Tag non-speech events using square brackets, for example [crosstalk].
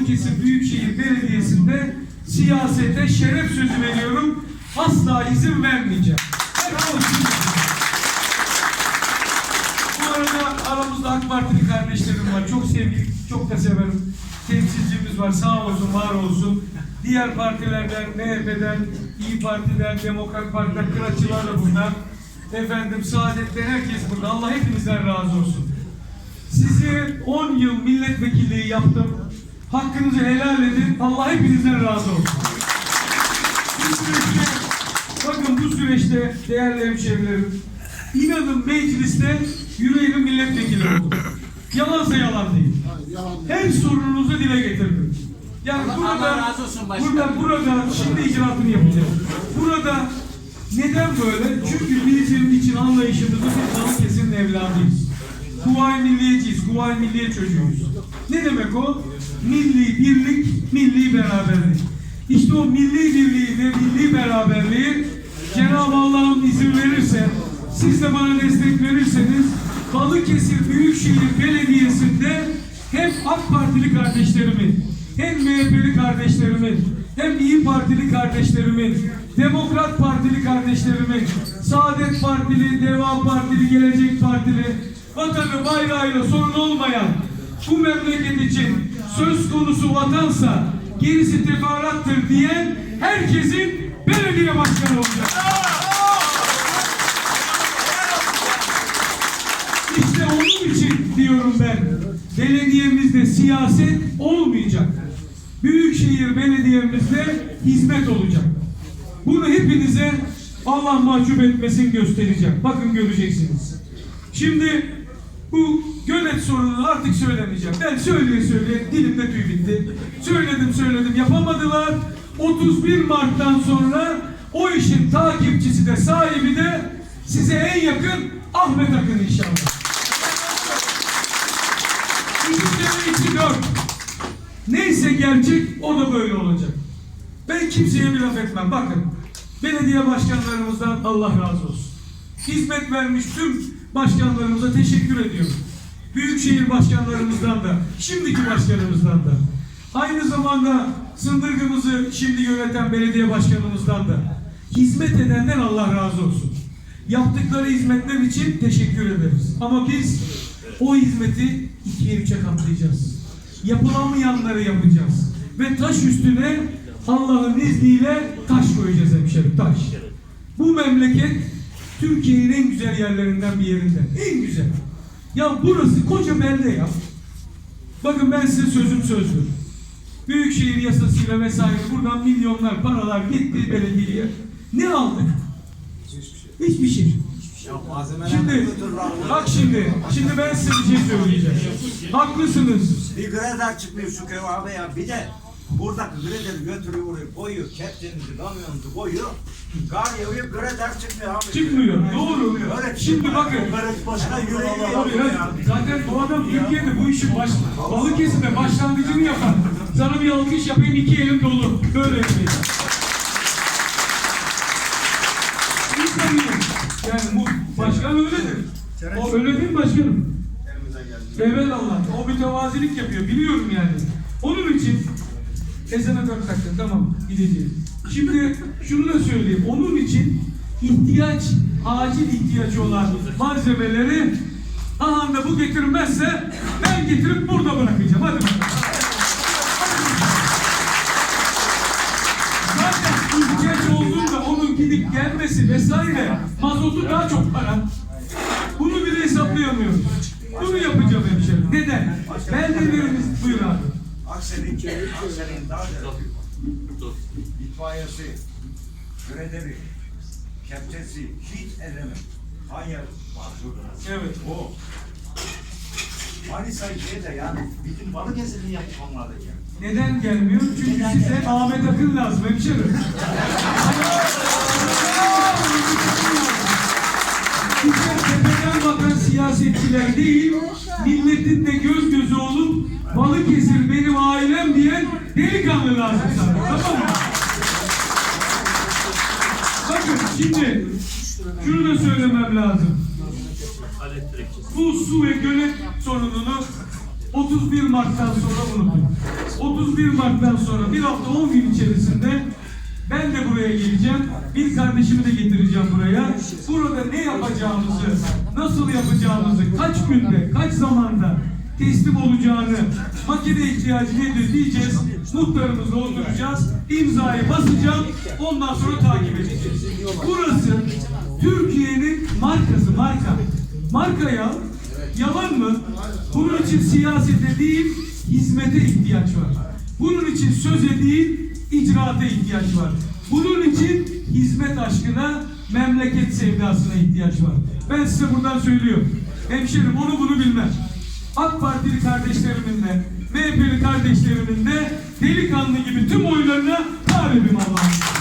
Balıkesir Büyükşehir Belediyesi'nde siyasete şeref sözü veriyorum. Asla izin vermeyeceğim. Bu arada aramızda AK Partili kardeşlerim var. Çok sevgili, çok da severim. Temsilcimiz var. Sağ olsun, var olsun. Diğer partilerden, MHP'den, İyi Parti'den, Demokrat Parti'den, Kıraççılar da burada. Efendim, Saadet'ten herkes burada. Allah hepinizden razı olsun. Sizi 10 yıl milletvekilliği yaptım. Hakkınızı helal edin. Allah hepinizden razı olsun. Bu süreçte, bakın bu süreçte değerli hemşehrilerim, inanın mecliste yüreğimin milletvekili oldum. Yalansa yalan değil. Her sorununuzu dile getirdim. Yani Allah- burada, Allah razı olsun başkanım. burada, burada şimdi icraatını yapacağız. Burada neden böyle? Çünkü bizim için anlayışımızı biz Balıkesir'in evladıyız. Kuvayi milliyeciyiz, kuvayi milliye çocuğuyuz. Ne demek o? Milli birlik, milli beraberlik. İşte o milli birliği ve milli beraberliği Cenab-ı Allah'ın izin verirse, siz de bana destek verirseniz Balıkesir Büyükşehir Belediyesi'nde hem AK Partili kardeşlerimin, hem MHP'li kardeşlerimin, hem İyi Partili kardeşlerimin, Demokrat Partili kardeşlerimin, Saadet Partili, Deva Partili, Gelecek Partili, vatanı bayrağıyla sorun olmayan bu memleket için söz konusu vatansa gerisi tefarattır diyen herkesin belediye başkanı olacak. İşte onun için diyorum ben. Belediyemizde siyaset olmayacak. Büyükşehir belediyemizde hizmet olacak. Bunu hepinize Allah mahcup etmesin göstereceğim. Bakın göreceksiniz. Şimdi bu gölet sorununu artık söylemeyeceğim. Ben söyleye söyleye dilimde tüy bitti. Söyledim söyledim yapamadılar. 31 Mart'tan sonra o işin takipçisi de sahibi de size en yakın Ahmet Akın inşallah. Kere iki dört. Neyse gerçek o da böyle olacak. Ben kimseye bir laf etmem. Bakın belediye başkanlarımızdan Allah razı olsun. Hizmet vermiş tüm başkanlarımıza teşekkür ediyorum. Büyükşehir başkanlarımızdan da, şimdiki başkanımızdan da. Aynı zamanda Sındırgımızı şimdi yöneten belediye başkanımızdan da. Hizmet edenden Allah razı olsun. Yaptıkları hizmetler için teşekkür ederiz. Ama biz o hizmeti ikiye üçe katlayacağız. Yapılamayanları yapacağız. Ve taş üstüne Allah'ın izniyle taş koyacağız hemşerim, taş. Bu memleket Türkiye'nin en güzel yerlerinden bir yerinden. En güzel. Ya burası koca belde ya. Bakın ben size sözüm sözdür. Büyükşehir yasasıyla vesaire buradan milyonlar paralar gitti belediyeye. Ne aldık? Hiçbir şey. Şimdi bak şimdi şimdi ben size bir şey söyleyeceğim. Haklısınız. Bir grader çıkmıyor şu köy abi ya. Bir de burada graderi götürüyor oraya koyuyor. Kepçenizi, kamyonunuzu koyuyor. Kar yağıyor, grader çıkmıyor abi. Çıkmıyor. Doğru. Öyle Şimdi bakın. Böyle başına yüreği Tabii ya. Zaten bu adam Türkiye'de bu işin baş, Balıkesir'de başlangıcını yapar. Sana bir alkış yapayım iki elim dolu. Böyle yapayım. Yani bu başkan öyledir. O öyle değil mi başkanım? Evet Allah. O mütevazilik yapıyor. Biliyorum yani. Onun için ezana dakika tamam gideceğim. Şimdi şunu da söyleyeyim. Onun için ihtiyaç, acil ihtiyacı olan malzemeleri aha da bu getirmezse ben getirip burada bırakacağım. Hadi bakalım. Zaten ihtiyaç olduğunda onun gidip gelmesi vesaire mazotu daha çok para. Bunu bile hesaplayamıyoruz. Bunu yapacağım hemşerim. Neden? Beldelerimiz buyur abi. Aksel'in, Aksel'in daha itfaiyesi, graderi, kepçesi hiç edemem. Hayır, mahsur. Evet. O. Manisa de yani bütün Balıkesir'in yapıp onlarda ya. Neden gelmiyor? Çünkü Neden size gelmiyor? Ahmet Akın lazım hemşerim. [laughs] siyasetçiler değil, milletin de göz gözü olup Balıkesir benim ailem diyen delikanlı lazım sana. Tamam mı? Bakın şimdi şunu da söylemem lazım. Bu su ve gölet sorununu 31 Mart'tan sonra unutun. 31 31 Mart'tan sonra bir hafta 10 gün içerisinde ben de buraya geleceğim. Bir kardeşimi de getireceğim buraya. Burada ne yapacağımızı, nasıl yapacağımızı, kaç günde, kaç zamanda teslim olacağını, makine ihtiyacı nedir diyeceğiz. Muhtarımızla oturacağız. imzayı basacağım. Ondan sonra takip edeceğiz. Burası Türkiye'nin markası, marka. Markaya yalan mı? Bunun için siyasete değil, hizmete ihtiyaç var. Bunun için söze değil, icraata ihtiyaç var. Bunun için hizmet aşkına, memleket sevdasına ihtiyaç var. Ben size buradan söylüyorum. Hemşerim onu bunu bilmem. AK Partili kardeşlerimin de, MHP'li kardeşlerimin de delikanlı gibi tüm oylarına talibim Allah'ım.